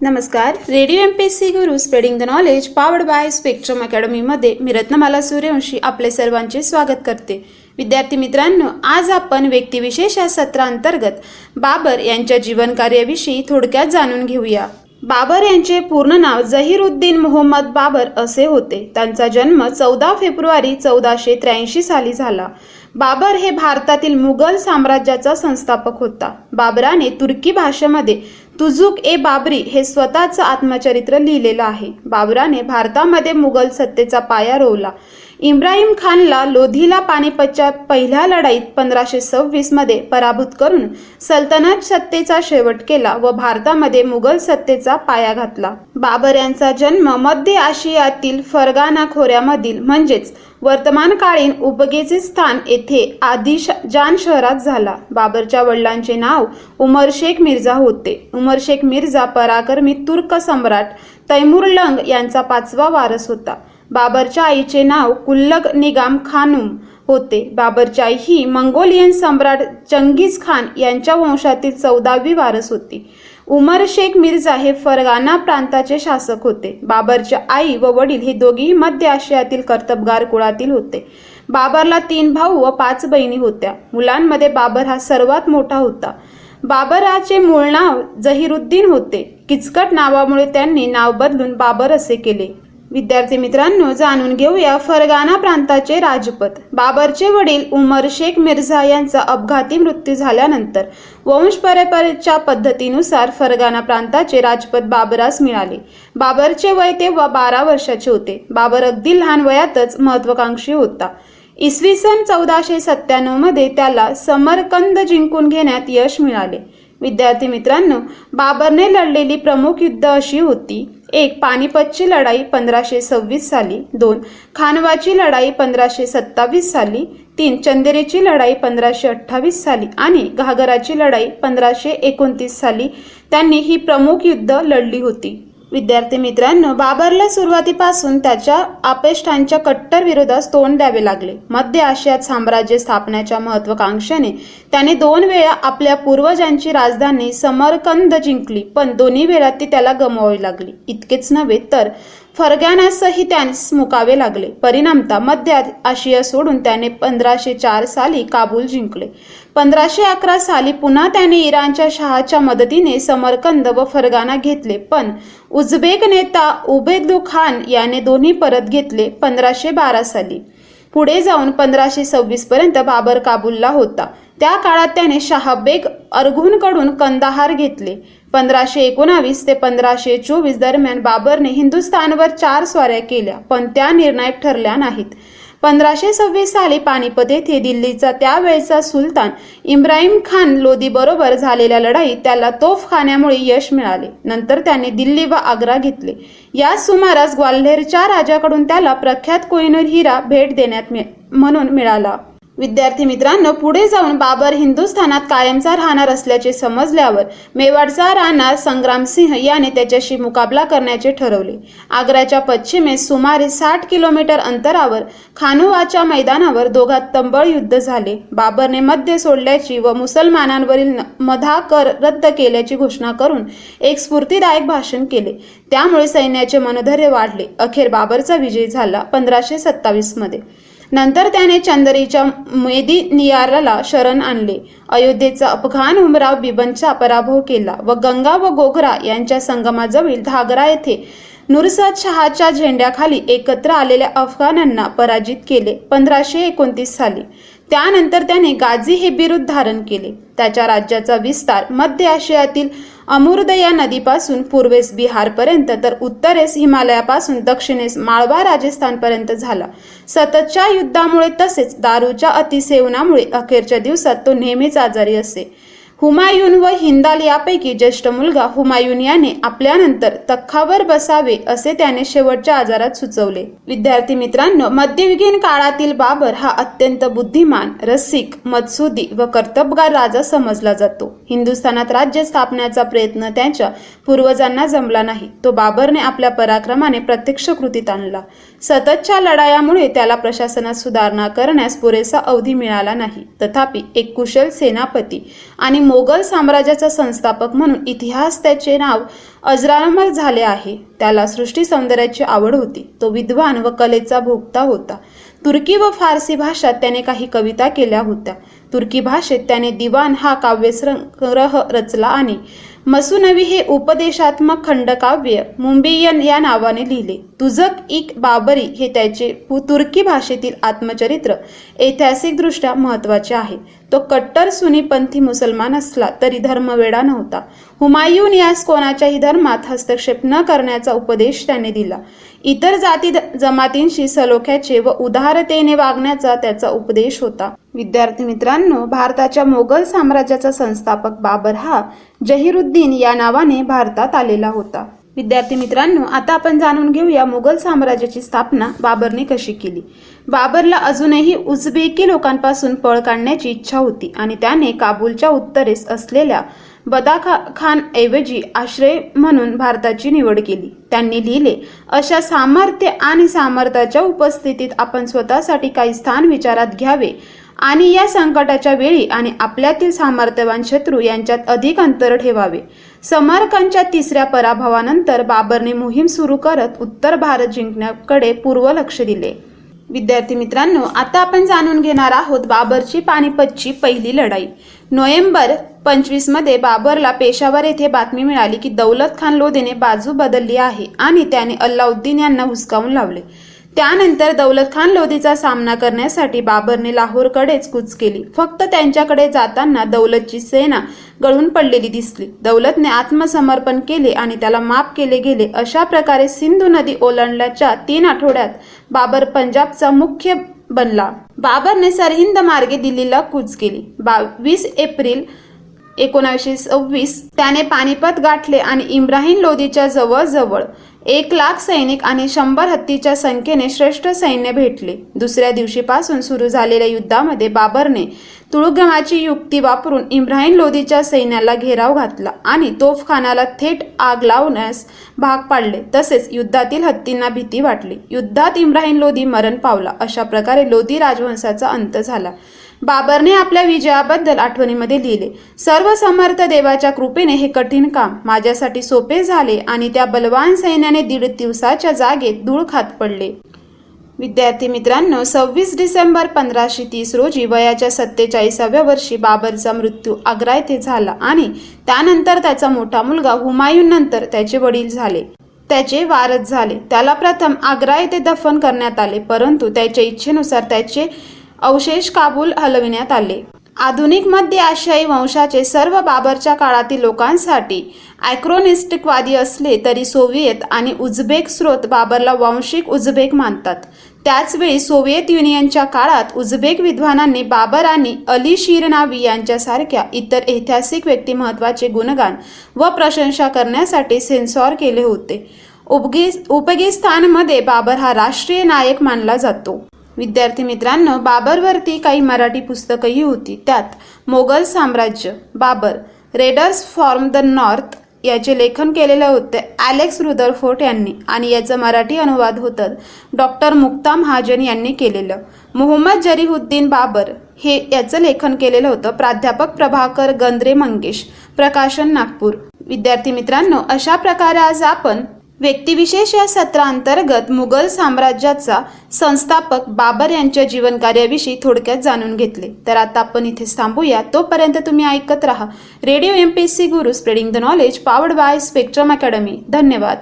नमस्कार. Radio M P S C Guru spreading the knowledge powered by Spectrum अकॅडमीमध्ये मी रत्नमाला सूर्यवंशी आपले सर्वांचे स्वागत करते. विद्यार्थी मित्रांनो आज आपण व्यक्तिविशेष या सत्रांतर्गत बाबर यांच्या जीवनकार्याविषयी थोडक्यात जाणून घेऊया. बाबर यांचे पूर्ण नाव जहीरुद्दीन मोहम्मद बाबर असे होते. त्यांचा जन्म चौदा फेब्रुवारी चौदाशे त्र्याऐंशी साली झाला. बाबर हे भारतातील मुघल साम्राज्याचा संस्थापक होता. बाबराने तुर्की भाषेमध्ये तुझुक ए बाबरी हे स्वतःचं आत्मचरित्र लिहिलेलं आहे. बाबराने भारतामध्ये मुघल सत्तेचा पाया रोवला. इब्राहिम खानला लोधीला पानिपतच्या पहिल्या लढाईत पंधराशे सव्वीसमध्ये पराभूत करून सल्तनत सत्तेचा शेवट केला व भारतामध्ये मुघल सत्तेचा पाया घातला. बाबर यांचा जन्म मध्य आशियातील फरगाना खोऱ्यामधील म्हणजेच वर्तमानकालीन उपगेचे स्थान येथे आदिजान शहरात झाला. बाबरच्या वडिलांचे नाव उमर शेख मिर्झा होते. उमर शेख मिर्झा पराक्रमी तुर्क सम्राट तैमुरलंग यांचा पाचवा वारस होता. बाबरच्या आईचे नाव कुल्लग निगाम खानुम होते. बाबरची आई ही मंगोलियन सम्राट चंगीज खान यांच्या वंशातील चौदावी वारस होती. उमर शेख मिर्झा हे फरगाना प्रांताचे शासक होते. बाबरच्या आई व वडील हे दोघेही मध्य आशियातील कर्तबगार कुळातील होते. बाबरला तीन भाऊ व पाच बहिणी होत्या. मुलांमध्ये बाबर हा सर्वात मोठा होता. बाबराचे मूळ नाव जहिरुद्दीन होते. किचकट नावामुळे त्यांनी नाव बदलून बाबर असे केले. विद्यार्थी मित्रांनो जाणून घेऊया फरगाना प्रांताचे राजपत. बाबरचे वडील उमर शेख मिर्झा यांचा अपघाती मृत्यू झाल्यानंतर वंश परंपरेच्या पद्धतीनुसार फरगाना प्रांताचे राजपद बाबरास मिळाले. बाबरचे वय तेव्हा बारा वर्षाचे होते. बाबर अगदी लहान वयातच महत्वाकांक्षी होता. इसवी सन चौदाशे सत्त्याण्णवमध्ये त्याला समरकंद जिंकून घेण्यात यश मिळाले. विद्यार्थी मित्रांनो बाबरने लढलेली प्रमुख युद्ध अशी होती. एक पानिपतची लढाई पंधराशे सव्वीस साली. दोन खानवाची लढाई पंधराशे सत्तावीस साली. तीन चंदेरीची लढाई पंधराशे अठ्ठावीस साली आणि घागराची लढाई पंधराशे एकोणतीस साली. त्यांनी ही प्रमुख युद्ध लढली होती. विद्यार्थी मित्रांनो बाबरला सुरुवातीपासून त्याच्या अपेष्टांच्या कट्टर विरोधास तोंड द्यावे लागले. मध्य आशियात साम्राज्य स्थापण्याच्या महत्वाकांक्षेने त्याने दोन वेळा आपल्या पूर्वजांची राजधानी समरकंद जिंकली पण दोन्ही वेळा ती त्याला गमवावी लागली. इतकेच नव्हे तर फरगानासही त्यास मुकावे लागले. परिणामता मध्य आशिया सोडून त्याने पंधराशे चार साली काबूल जिंकले. पंधराशे अकरा साली पुन्हा त्याने इराणच्या शहाच्या मदतीने समरकंद व फरगाना घेतले पण उझबेक नेता उबेदू खान याने दोन्ही परत घेतले पंधराशे बारा साली. पुढे जाऊन पंधराशे सव्वीस पर्यंत बाबर काबूलला होता. त्या काळात त्याने शहाबेग अर्घूनकडून कंदाहार घेतले. पंधराशे एकोणावीस ते पंधराशे चोवीस दरम्यान बाबरने हिंदुस्थानवर चार स्वाऱ्या केल्या पण त्या निर्णायक ठरल्या नाहीत. पंधराशे सव्वीस साली पानिपत येथे दिल्लीचा त्यावेळचा सुलतान इब्राहिम खान लोधी बरोबर झालेल्या लढाईत त्याला तोफखान्यामुळे यश मिळाले. नंतर त्याने दिल्ली व आग्रा घेतले. या सुमारास ग्वाल्हेरच्या राजाकडून त्याला प्रख्यात कोहिनूर हिरा भेट देण्यात म्हणून मिळाला. विद्यार्थी मित्रांनो पुढे जाऊन बाबर हिंदुस्थानात कायमचा राहणार असल्याचे समजल्यावर मेवाडचा राहणार संग्रामसिंह याने त्याच्याशी मुकाबला करण्याचे ठरवले. आग्र्याच्या पश्चिमेस सुमारे साठ किलोमीटर अंतरावर खानुवाच्या मैदानावर दोघात तंबळ युद्ध झाले. बाबरने मध्य सोडल्याची व मुसलमानांवरील मधाकर रद्द केल्याची घोषणा करून एक स्फूर्तीदायक भाषण केले. त्यामुळे सैन्याचे मनोधैर्य वाढले. अखेर बाबरचा विजय झाला पंधराशे सत्तावीसमध्ये. नंतर त्याने चंदरीच्या मेदी नियाराला शरण आणले. अयोध्येचा अफगाण उमराव बिबनचा पराभव केला व गंगा व गोगरा यांच्या संगमाजवळील धागरा येथे नुरसत शहाच्या झेंड्याखाली एकत्र आलेल्या अफगाणांना पराजित केले. पंधराशे एकोणतीस साली. त्यानंतर त्याने गाझी हे बिरुद धारण केले. त्याच्या राज्याचा विस्तार मध्य आशियातील अमूर्द या नदीपासून पूर्वेस बिहारपर्यंत तर उत्तरेस हिमालयापासून दक्षिणेस माळवा राजस्थानपर्यंत झाला. सततच्या युद्धामुळे तसेच दारूच्या अतिसेवनामुळे अखेरच्या दिवसात तो नेहमीच आजारी असे. हुमायून व हिंदाल यापैकी ज्येष्ठ मुलगा हुमायून याने आपल्यानंतर तख्खावर बसावे असे त्याने शेवटच्या आजारात सुचवले. विद्यार्थी मित्रांनो मध्ययुगीन काळातील बाबर हा अत्यंत बुद्धिमान रसिक मत्सुदी व कर्तबगार राजा समजला जातो. हिंदुस्थानात राज्य स्थापण्याचा प्रयत्न त्याच्या पूर्वजांना जमला नाही. तो बाबरने आपल्या पराक्रमाने प्रत्यक्ष कृतीत आणला. सततच्या लढायामुळे त्याला प्रशासनात सुधारणा करण्यास पुरेसा अवधी मिळाला नाही. तथापि एक कुशल सेनापती आणि मोगल साम्राज्याचा संस्थापक म्हणून इतिहास त्याचे नाव अजरामर झाले आहे. त्याला सृष्टी सौंदर्याची आवड होती. तो विद्वान व कलेचा भोगता होता. तुर्की व फारसी भाषात त्याने काही कविता केल्या होत्या. तुर्की भाषेत त्याने दिवाण हा काव्यसंग्रह रचला आणि मसुनवी हे उपदेशात्मक खंडकाव्य मुंबईयन या नावाने लिहिले. तुझक इक बाबरी हे त्याचे तुर्की भाषेतील आत्मचरित्र ऐतिहासिकदृष्ट्या महत्त्वाचे आहे. तो कट्टर सुनीपंथी मुसलमान असला तरी धर्मवेडा नव्हता. हुमायून यास कोणाच्याही धर्मात हस्तक्षेप न करण्याचा उपदेश त्याने दिला. इतर जाती जमातींशी सलोख्याचे व उदारतेने वागण्याचा त्याचा उपदेश होता. विद्यार्थी मित्रांनो भारताच्या मोगल साम्राज्याचा संस्थापक बाबर हा जहिरुद्दीन या नावाने भारतात आलेला होता. विद्यार्थी मित्रांनो आता आपण जाणून घेऊया मुघल साम्राज्याची स्थापना बाबरने कशी केली. बाबरला अजूनही उझबेकी लोकांपासून पळ काढण्याची इच्छा होती आणि त्याने काबूलच्या उत्तरेस असलेल्या बदाखा खान ऐवजी आश्रय म्हणून भारताची निवड केली. त्यांनी लिहिले अशा सामर्थ्य आणि सामर्थ्याच्या उपस्थितीत आपण स्वतःसाठी काही स्थान विचारात घ्यावे आणि या संकटाच्या वेळी आणि आपल्यातील सामर्थ्यवान शत्रू यांच्यात अधिक अंतर ठेवावे. समरकांच्या तिसऱ्या पराभवानंतर बाबरने मोहीम सुरू करत उत्तर भारत जिंकण्याकडे पूर्व लक्ष दिले. विद्यार्थी मित्रांनो आता आपण जाणून घेणार आहोत बाबरची पानिपतची पहिली लढाई. नोव्हेंबर पंचवीसमध्ये बाबरला पेशावर येथे बातमी मिळाली की दौलत खान लोदेने बाजू बदलली आहे आणि त्याने अल्लाउद्दीन यांना हुसकावून लावले. त्यानंतर दौलत खान लोधीचा सामना करण्यासाठी बाबरने लाहोरकडेच कूच केली. फक्त त्यांच्याकडे जाताना दौलतची सेना गळून पडलेली दिसली. दौलतने आत्मसमर्पण केले आणि त्याला माफ केले गेले. अशा प्रकारे सिंधू नदी ओलांडल्याच्या तीन आठवड्यात बाबर पंजाबचा मुख्य बनला. बाबरने सरहिंद मार्गे दिल्लीला कूच केली. बावीस एप्रिल एकोणावीसशे सव्वीस. त्याने पानिपत गाठले आणि इम्राहिम लोधीच्या जवळजवळ एक लाख सैनिक आणि शंभर हत्तीच्या संख्येने श्रेष्ठ सैन्य भेटले. दुसऱ्या दिवशीपासून सुरू झालेल्या युद्धामध्ये बाबरने तुळुगमाची युक्ती वापरून इम्राहिम लोधीच्या सैन्याला घेराव घातला आणि तोफखानाला थेट आग लावण्यास भाग पाडले. तसेच युद्धातील हत्तींना भीती वाटली. युद्धात इम्राहिम लोधी मरण पावला. अशा प्रकारे लोधी राजवंशाचा अंत झाला. बाबरने आपल्या विजयाबद्दल आठवणीमध्ये लिहिले. सर्व समर्थ देवाच्या कृपेने हे कठीण काम माझ्यासाठी सोपे झाले आणि त्या बलवान सैन्याने दीड दिवसाच्या जागेत धूळ खात पडले. विद्यार्थी मित्रांनो सव्वीस डिसेंबर पंधराशे तीस रोजी वयाच्या सत्तेचाळीसाव्या वर्षी बाबरचा मृत्यू आग्रा येथे झाला आणि त्यानंतर त्याचा मोठा मुलगा हुमायून नंतर त्याचे वडील झाले. त्याचे वारस झाले. त्याला प्रथम आग्रा येथे दफन करण्यात आले परंतु त्याच्या इच्छेनुसार त्याचे अवशेष काबूल हलविण्यात आले. आधुनिक मध्य आशियाई वंशाचे सर्व बाबरच्या काळातील लोकांसाठी आयक्रोनिस्टिकवादी असले तरी सोव्हिएत आणि उझबेक स्रोत बाबरला वांशिक उझबेक मानतात. त्याचवेळी सोव्हिएत युनियनच्या काळात उझबेक विद्वानांनी बाबर आणि अली शिरनावी यांच्यासारख्या इतर ऐतिहासिक व्यक्तिमत्वाचे गुणगान व प्रशंसा करण्यासाठी सेन्सॉर केले होते. उपगी उपगिस्तानमध्ये बाबर हा राष्ट्रीय नायक मानला जातो. विद्यार्थी मित्रांनो बाबरवरती काही मराठी पुस्तकंही होती. त्यात मोगल साम्राज्य Babur raiders from the north याचे लेखन केलेले होते. ॲलेक्स रुदरफोर्ट यांनी आणि याचं मराठी अनुवाद होतं. डॉक्टर मुक्ता महाजन यांनी केलेलं. मोहम्मद जरीहुद्दीन बाबर हे याचं लेखन केलेलं होतं. प्राध्यापक प्रभाकर गंद्रे मंगेश प्रकाशन नागपूर. विद्यार्थी मित्रांनो अशा प्रकारे आज आपण व्यक्तिविशेष या सत्रांतर्गत मुघल साम्राज्याचा संस्थापक बाबर यांच्या जीवनकार्याविषयी थोडक्यात जाणून घेतले. तर आता आपण इथे थांबूया. तोपर्यंत तुम्ही ऐकत राहा. Radio M P S C Guru spreading the knowledge powered by Spectrum Academy धन्यवाद.